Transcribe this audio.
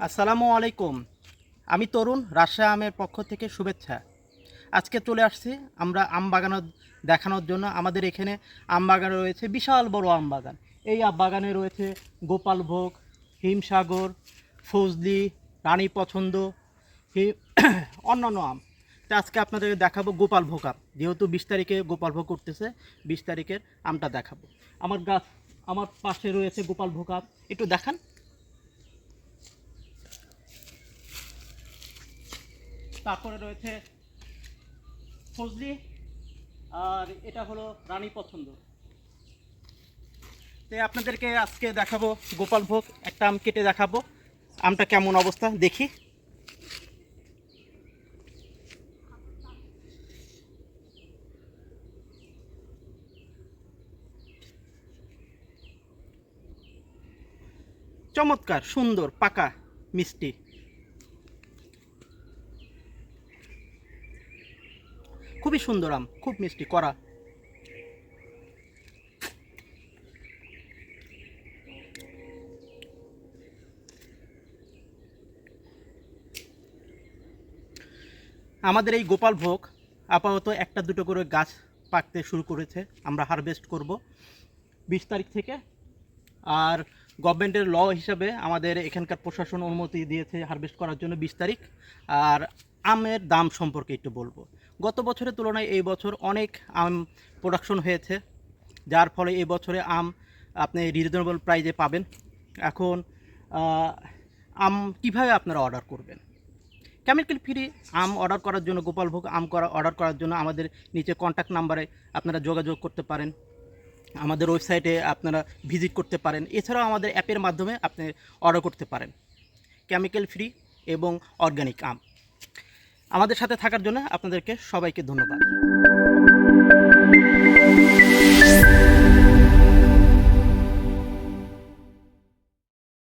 আসসালামু আলাইকুম। আমি তরুণ, রাজশাহী আমের পক্ষ থেকে শুভেচ্ছা। আজকে চলে আসছি আমরা আম বাগান দেখানোর জন্য। আমাদের এখানে আম বাগান রয়েছে, বিশাল বড় আম বাগান। এই আম বাগানে রয়েছে গোপালভোগ হিমসাগর, ফজলি, রানী পছন্দ অন্যান্য আম। তো আজকে আপনাদের দেখাবো গোপালভোগ আম। যেহেতু বিশ তারিখে গোপালভোগ করতেছে বিশ তারিখের আমটা দেখাবো। আমার গাছ, আমার পাশে রয়েছে গোপালভোগ আম। একটু দেখান। তারপরে রয়েছে ফজলি, আর এটা হলো রানী পছন্দ। তো আপনাদেরকে আজকে দেখাবো গোপাল ভোগ, একটা আম কেটে দেখাবো। আমটা কেমন অবস্থা দেখি। চমৎকার, সুন্দর, পাকা, মিষ্টি। খুবই সুন্দর আম, খুব মিষ্টি করা আমাদের এই গোপাল ভোগ আপাতত একটা দুটো করে গাছ পাকতে শুরু করেছে, আমরা হারভেস্ট করব। বিশ তারিখ থেকে, আর গভর্নমেন্টের ল হিসাবে আমাদের এখানকার প্রশাসন অনুমতি দিয়েছে হারভেস্ট করার জন্য বিশ তারিখ, আর আমের দাম সম্পর্কে একটু বলব। গত বছরের তুলনায় এই বছর অনেক আম প্রোডাকশন হয়েছে, যার ফলে এই বছরে আম আপনি রিজনেবল প্রাইজে পাবেন। এখন আম কীভাবে আপনারা অর্ডার করবেন? কেমিক্যাল ফ্রি আম অর্ডার করার জন্য, গোপালভোগ আম করা অর্ডার করার জন্য আমাদের নিচে কন্ট্যাক্ট নাম্বারে আপনারা যোগাযোগ করতে পারেন। আমাদের ওয়েবসাইটে আপনারা ভিজিট করতে পারেন। এছাড়াও আমাদের অ্যাপের মাধ্যমে আপনি অর্ডার করতে পারেন। কেমিক্যাল ফ্রি এবং অর্গানিক আম। আমাদের সাথে থাকার জন্য আপনাদেরকে সবাইকে ধন্যবাদ।